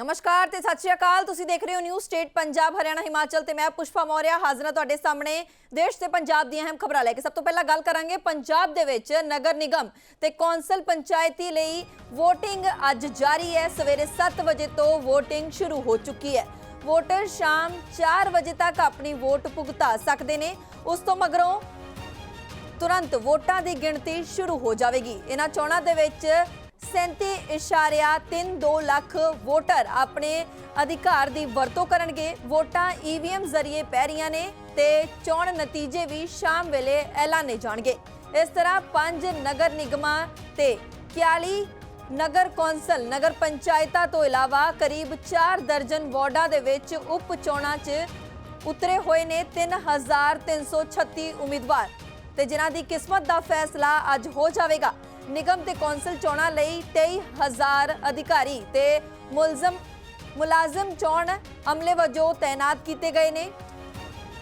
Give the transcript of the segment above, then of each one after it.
ਨਮਸਕਾਰ ਤੇ ਸਤਿ ਸ਼੍ਰੀ ਅਕਾਲ। ਤੁਸੀਂ ਦੇਖ ਰਹੇ ਹੋ ਨਿਊਜ਼ ਸਟੇਟ ਪੰਜਾਬ, ਹਰਿਆਣਾ, ਹਿਮਾਚਲ ਤੇ ਮੈਂ ਪੁਸ਼ਪਾ ਮੌਰਿਆ ਹਾਜ਼ਰਾਂ ਤੁਹਾਡੇ ਸਾਹਮਣੇ। ਦੇਸ਼ ਤੇ ਪੰਜਾਬ ਦੀਆਂ ਅਹਿਮ ਖਬਰਾਂ ਲੈ ਕੇ ਸਭ ਤੋਂ ਪਹਿਲਾਂ ਗੱਲ ਕਰਾਂਗੇ ਪੰਜਾਬ ਦੇ ਵਿੱਚ ਨਗਰ ਨਿਗਮ ਤੇ ਕੌਂਸਲ ਪੰਚਾਇਤੀ ਲਈ VOTING ਅੱਜ ਜਾਰੀ ਹੈ। ਸਵੇਰੇ 7 ਵਜੇ ਤੋਂ VOTING ਸ਼ੁਰੂ ਹੋ ਚੁੱਕੀ ਹੈ। ਵੋਟਰ ਸ਼ਾਮ 4 ਵਜੇ ਤੱਕ ਆਪਣੀ ਵੋਟ ਭੁਗਤਾ ਸਕਦੇ ਨੇ। ਉਸ ਤੋਂ ਮਗਰੋਂ ਤੁਰੰਤ ਵੋਟਾਂ ਦੀ ਗਿਣਤੀ ਸ਼ੁਰੂ ਹੋ ਜਾਵੇਗੀ। ਇਹਨਾਂ ਚੋਣਾਂ ਦੇ ਵਿੱਚ 37.32 ਲੱਖ ਵੋਟਰ ਆਪਣੇ ਅਧਿਕਾਰ ਦੀ ਵਰਤੋਂ ਕਰਨਗੇ। ਵੋਟਾਂ ਈਵੀਐਮ ਜ਼ਰੀਏ ਪੈ ਰਹੀਆਂ ਨੇ ਤੇ ਚੋਣ ਨਤੀਜੇ ਵੀ ਸ਼ਾਮ ਵੇਲੇ ਐਲਾਨੇ ਜਾਣਗੇ। ਇਸ ਤਰ੍ਹਾਂ ਪੰਜ ਨਗਰ ਨਿਗਮਾਂ ਤੇ 41 ਨਗਰ ਕੌਂਸਲ, ਨਗਰ ਪੰਚਾਇਤਾਂ ਤੋਂ ਇਲਾਵਾ ਕਰੀਬ 4 ਦਰਜਨ ਵਾਰਡਾਂ ਦੇ ਵਿੱਚ ਉਪ ਚੋਣਾਂ 'ਚ ਉਤਰੇ ਹੋਏ ਨੇ 3336 ਉਮੀਦਵਾਰ। ਤੇ ਜਿਨ੍ਹਾਂ ਦੀ ਕਿਸਮਤ ਦਾ ਫੈਸਲਾ ਅੱਜ ਹੋ ਜਾਵੇਗਾ। ਨਿਗਮ ਤੇ ਕੌਂਸਲ ਚੋਣਾਂ ਲਈ 23000 ਅਧਿਕਾਰੀ ਤੇ ਮੁਲਜ਼ਮ ਮੁਲਾਜ਼ਮ ਚੋਣ ਅਮਲੇ ਵਜੋਂ ਤਾਇਨਾਤ ਕੀਤੇ ਗਏ ਨੇ।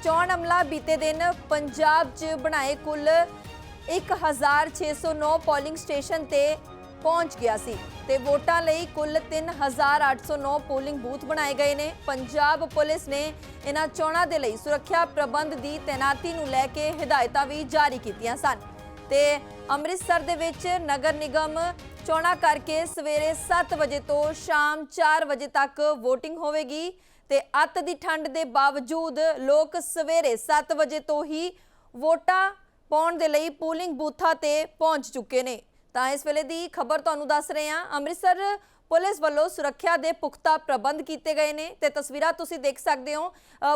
ਚੋਣ ਅਮਲਾ ਬੀਤੇ ਦਿਨ ਪੰਜਾਬ 'ਚ ਬਣਾਏ ਕੁੱਲ 1609 ਪੋਲਿੰਗ ਸਟੇਸ਼ਨ ਤੇ ਪਹੁੰਚ ਗਿਆ ਸੀ ਤੇ ਵੋਟਾਂ ਲਈ ਕੁੱਲ 3809 ਪੋਲਿੰਗ ਬੂਥ ਬਣਾਏ ਗਏ ਨੇ। ਪੰਜਾਬ ਪੁਲਿਸ ਨੇ ਇਹਨਾਂ ਚੋਣਾਂ ਦੇ ਲਈ ਸੁਰੱਖਿਆ ਪ੍ਰਬੰਧ ਦੀ ਤੈਨਾਤੀ ਨੂੰ ਲੈ ਕੇ ਹਦਾਇਤਾਂ ਵੀ ਜਾਰੀ ਕੀਤੀਆਂ ਸਨ। ਤੇ ਅੰਮ੍ਰਿਤਸਰ ਦੇ ਵਿੱਚ ਨਗਰ ਨਿਗਮ ਚੋਣਾਂ ਕਰਕੇ ਸਵੇਰੇ 7 ਵਜੇ ਤੋਂ ਸ਼ਾਮ 4 ਵਜੇ ਤੱਕ VOTING ਹੋਵੇਗੀ ਤੇ ਅੱਤ ਦੀ ਠੰਡ ਦੇ ਬਾਵਜੂਦ ਲੋਕ ਸਵੇਰੇ 7 ਵਜੇ ਤੋਂ ਹੀ ਵੋਟਾਂ ਪਾਉਣ ਦੇ ਲਈ ਪੋਲਿੰਗ ਬੂਥਾਂ ਤੇ ਪਹੁੰਚ ਚੁੱਕੇ ਨੇ। ਤਾਂ ਇਸ ਵੇਲੇ ਦੀ ਖਬਰ ਤੁਹਾਨੂੰ ਦੱਸ ਰਹੇ ਹਾਂ, ਅੰਮ੍ਰਿਤਸਰ ਪੁਲਿਸ ਵੱਲੋਂ ਸੁਰੱਖਿਆ ਦੇ ਪੁਖਤਾ ਪ੍ਰਬੰਧ ਕੀਤੇ ਗਏ ਨੇ ਤੇ ਤਸਵੀਰਾਂ ਤੁਸੀਂ ਦੇਖ ਸਕਦੇ ਹੋ।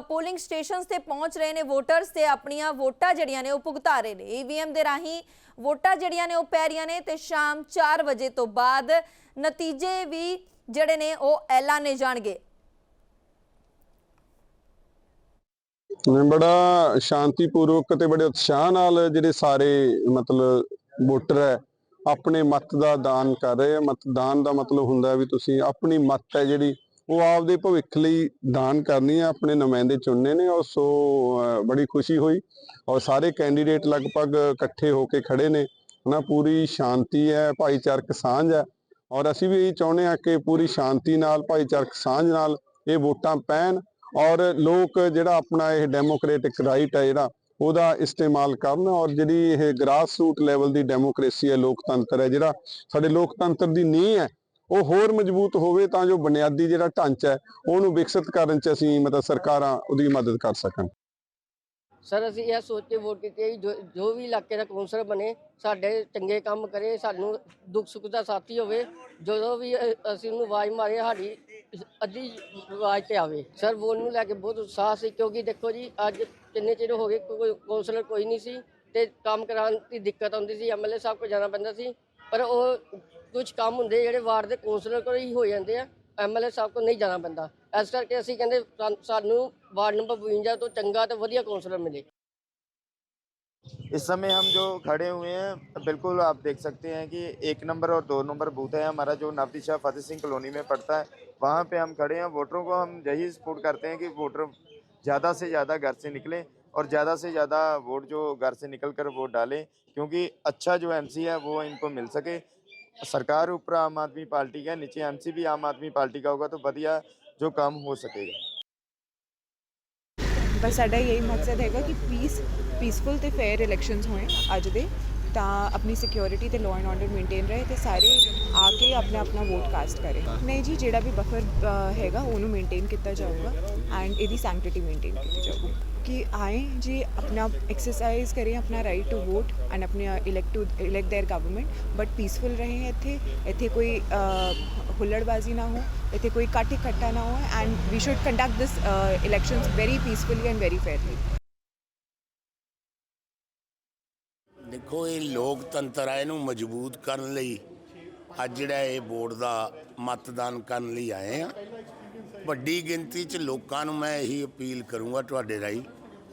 ਪੋਲਿੰਗ ਸਟੇਸ਼ਨਸ ਤੇ ਪਹੁੰਚ ਰਹੇ ਨੇ ਵੋਟਰਸ ਤੇ ਆਪਣੀਆਂ ਵੋਟਾਂ ਜਿਹੜੀਆਂ ਨੇ ਉਹ ਭੁਗਤਾ ਰਹੇ ਨੇ। ਈਵੀਐਮ ਦੇ ਰਾਹੀਂ ਵੋਟਾਂ ਜਿਹੜੀਆਂ ਨੇ ਉਹ ਪੈ ਰਹੀਆਂ ਨੇ ਤੇ ਸ਼ਾਮ 4 ਵਜੇ ਤੋਂ ਬਾਅਦ ਨਤੀਜੇ ਵੀ ਜਿਹੜੇ ਨੇ ਉਹ ਐਲਾਨੇ ਜਾਣਗੇ। ਨੇ ਬੜਾ ਸ਼ਾਂਤੀਪੂਰਵਕ ਤੇ ਬੜੇ ਉਤਸ਼ਾਹ ਨਾਲ ਜਿਹੜੇ ਸਾਰੇ ਮਤਲਬ ਵੋਟਰ ਹੈ ਆਪਣੇ ਮਤ ਦਾ ਦਾਨ ਕਰ ਰਹੇ ਆ। ਮਤਦਾਨ ਦਾ ਮਤਲਬ ਹੁੰਦਾ ਵੀ ਤੁਸੀਂ ਆਪਣੀ ਮਤ ਹੈ ਜਿਹੜੀ, ਉਹ ਆਪਦੇ ਭਵਿੱਖ ਲਈ ਦਾਨ ਕਰਨੀ ਹੈ ਆਪਣੇ ਨੁਮਾਇੰਦੇ ਚੁਣਨੇ ਨੇ। ਔਰ ਸੋ ਬੜੀ ਖੁਸ਼ੀ ਹੋਈ। ਔਰ ਸਾਰੇ ਕੈਂਡੀਡੇਟ ਲਗਭਗ ਇਕੱਠੇ ਹੋ ਕੇ ਖੜੇ ਨੇ। ਨਾ ਪੂਰੀ ਸ਼ਾਂਤੀ ਹੈ, ਭਾਈਚਾਰਕ ਸਾਂਝ ਹੈ। ਔਰ ਅਸੀਂ ਵੀ ਇਹ ਚਾਹੁੰਦੇ ਹਾਂ ਕਿ ਪੂਰੀ ਸ਼ਾਂਤੀ ਨਾਲ, ਭਾਈਚਾਰਕ ਸਾਂਝ ਨਾਲ ਇਹ ਵੋਟਾਂ ਪੈਣ। ਔਰ ਲੋਕ ਜਿਹੜਾ ਆਪਣਾ ਇਹ ਡੈਮੋਕ੍ਰੈਟਿਕ ਰਾਈਟ ਹੈ ਜਿਹੜਾ ਉਹਦਾ ਇਸਤੇਮਾਲ ਕਰਨ ਔਰ ਜਿਹੜੀ ਇਹ ਗ੍ਰਾਸ ਰੂਟ ਲੈਵਲ ਦੀ ਡੈਮੋਕ੍ਰੇਸੀ ਹੈ, ਲੋਕਤੰਤਰ ਹੈ, ਜਿਹੜਾ ਸਾਡੇ ਲੋਕਤੰਤਰ ਦੀ ਨੀਂਹ ਹੈ, ਉਹ ਹੋਰ ਮਜ਼ਬੂਤ ਹੋਵੇ ਤਾਂ ਜੋ ਬੁਨਿਆਦੀ ਜਿਹੜਾ ਢਾਂਚਾ ਹੈ, ਉਹਨੂੰ ਵਿਕਸਿਤ ਕਰਨ 'ਚ ਅਸੀਂ ਮਤਲਬ ਸਰਕਾਰਾਂ ਉਹਦੀ ਮਦਦ ਕਰ ਸਕਣ। ਸਰ, ਅਸੀਂ ਇਹ ਸੋਚ ਕੇ ਵੋਟ ਕੀਤੀ ਹੈ ਜੋ- ਵੀ ਇਲਾਕੇ ਦਾ ਕੌਂਸਲਰ ਬਣੇ, ਸਾਡੇ ਚੰਗੇ ਕੰਮ ਕਰੇ, ਸਾਨੂੰ ਦੁੱਖ ਸੁੱਖ ਦਾ ਸਾਥੀ ਹੋਵੇ, ਜਦੋਂ ਵੀ ਅਸੀਂ ਉਹਨੂੰ ਆਵਾਜ਼ ਮਾਰੇ ਸਾਡੀ ਅੱਧੀ ਆਵਾਜ਼ ਤੇ ਆਵੇ। ਸਰ, ਵੋਟ ਨੂੰ ਲੈ ਕੇ ਬਹੁਤ ਉਤਸ਼ਾਹ ਸੀ, ਕਿਉਂਕਿ ਦੇਖੋ ਜੀ, ਅੱਜ ਕਿੰਨੇ ਚਿਰ ਹੋ ਗਏ, ਕੋਈ ਕੌਂਸਲਰ ਕੋਈ ਨਹੀਂ ਸੀ ਤੇ ਕੰਮ ਕਰਾਉਣ ਦੀ ਦਿੱਕਤ ਆਉਂਦੀ ਸੀ ਐਮਐਲਏ ਸਾਹਿਬ ਕੋਲ ਜਾਣਾ ਪੈਂਦਾ ਸੀ। ਪਰ ਉਹ ਕੁਝ ਕੰਮ ਹੁੰਦੇ ਜਿਹੜੇ ਵਾਰਡ ਦੇ ਕੌਂਸਲਰ ਕੋਲ ਹੀ ਹੋ ਜਾਂਦੇ ਆ ਐਮਐਲਏ ਸਾਹਿਬ ਕੋਲ ਨਹੀਂ ਜਾਣਾ ਪੈਂਦਾ। ਇਸ ਕਰਕੇ ਅਸੀਂ ਕਹਿੰਦੇ, ਸਾਨ- ਸਾਨੂੰ ਵਾਰਡ ਨੰਬਰ 52 ਤੋਂ ਚੰਗਾ ਤੇ ਵਧੀਆ ਕੌਂਸਲਰ ਮਿਲੇ। इस समय हम जो खड़े हुए हैं, बिल्कुल आप देख सकते हैं कि एक नंबर और दो नंबर बूथ है। हमारा जो नवदी शाह फतेह सिंह कॉलोनी में पड़ता है, वहाँ पे हम खड़े हैं। वोटरों को हम यही सपोर्ट करते हैं कि वोटर ज़्यादा से ज़्यादा घर से निकलें और ज़्यादा से ज़्यादा वोट जो घर से निकल कर वोट डालें, क्योंकि अच्छा जो एमसी है वो इनको मिल सके। सरकार ऊपर आम आदमी पार्टी का नीचे एमसी भी आम आदमी पार्टी का होगा तो बढ़िया जो काम हो सकेगा। बस साढ़ा यही मकसद है कि पीस ਪੀਸਫੁਲ ਤੇ ਫੇਅਰ ਇਲੈਕਸ਼ਨਸ ਹੋਏ ਅੱਜ ਦੇ, ਤਾਂ ਆਪਣੀ ਸਿਕਿਉਰਿਟੀ ਤੇ ਲਾਅ ਐਂਡ ਆਰਡਰ ਮੇਨਟੇਨ ਰਹੇ ਤੇ ਸਾਰੇ ਆ ਕੇ ਆਪਣਾ ਆਪਣਾ ਵੋਟ ਕਾਸਟ ਕਰੇ। ਨਹੀਂ ਜੀ, ਜਿਹੜਾ ਵੀ ਬਫਰ ਹੈਗਾ, ਉਹਨੂੰ ਮੇਨਟੇਨ ਕੀਤਾ ਜਾਊਗਾ ਐਂਡ ਇਹਦੀ ਸੈਂਕਟਿਟੀ ਮੇਨਟੇਨ ਕੀਤੀ ਜਾਊਗੀ। ਕਿ ਆਏ ਜੀ ਆਪਣਾ ਐਕਸਰਸਾਈਜ਼ ਕਰੇ, ਆਪਣਾ ਰਾਈਟ ਟੂ ਵੋਟ ਐਂਡ ਆਪਣੇ elect to elect their government but peaceful ਰਹੇ ਇੱਥੇ ਇੱਥੇ ਕੋਈ ਹੁੱਲੜਬਾਜ਼ੀ ਨਾ ਹੋ ਇੱਥੇ ਕੋਈ ਕੱਟ ਇਕੱਠਾ ਨਾ ਹੋ and we should conduct this elections very peacefully and very fairly ਦੇਖੋ ਇਹ ਲੋਕਤੰਤਰ ਹੈ ਇਹਨੂੰ ਮਜ਼ਬੂਤ ਕਰਨ ਲਈ ਅੱਜ ਜਿਹੜਾ ਇਹ ਬੋਰਡ ਦਾ ਮਤਦਾਨ ਕਰਨ ਲਈ ਆਏ ਆ। ਵੱਡੀ ਗਿਣਤੀ 'ਚ ਲੋਕਾਂ ਨੂੰ ਮੈਂ ਇਹੀ ਅਪੀਲ ਕਰੂੰਗਾ ਤੁਹਾਡੇ ਰਾਹੀਂ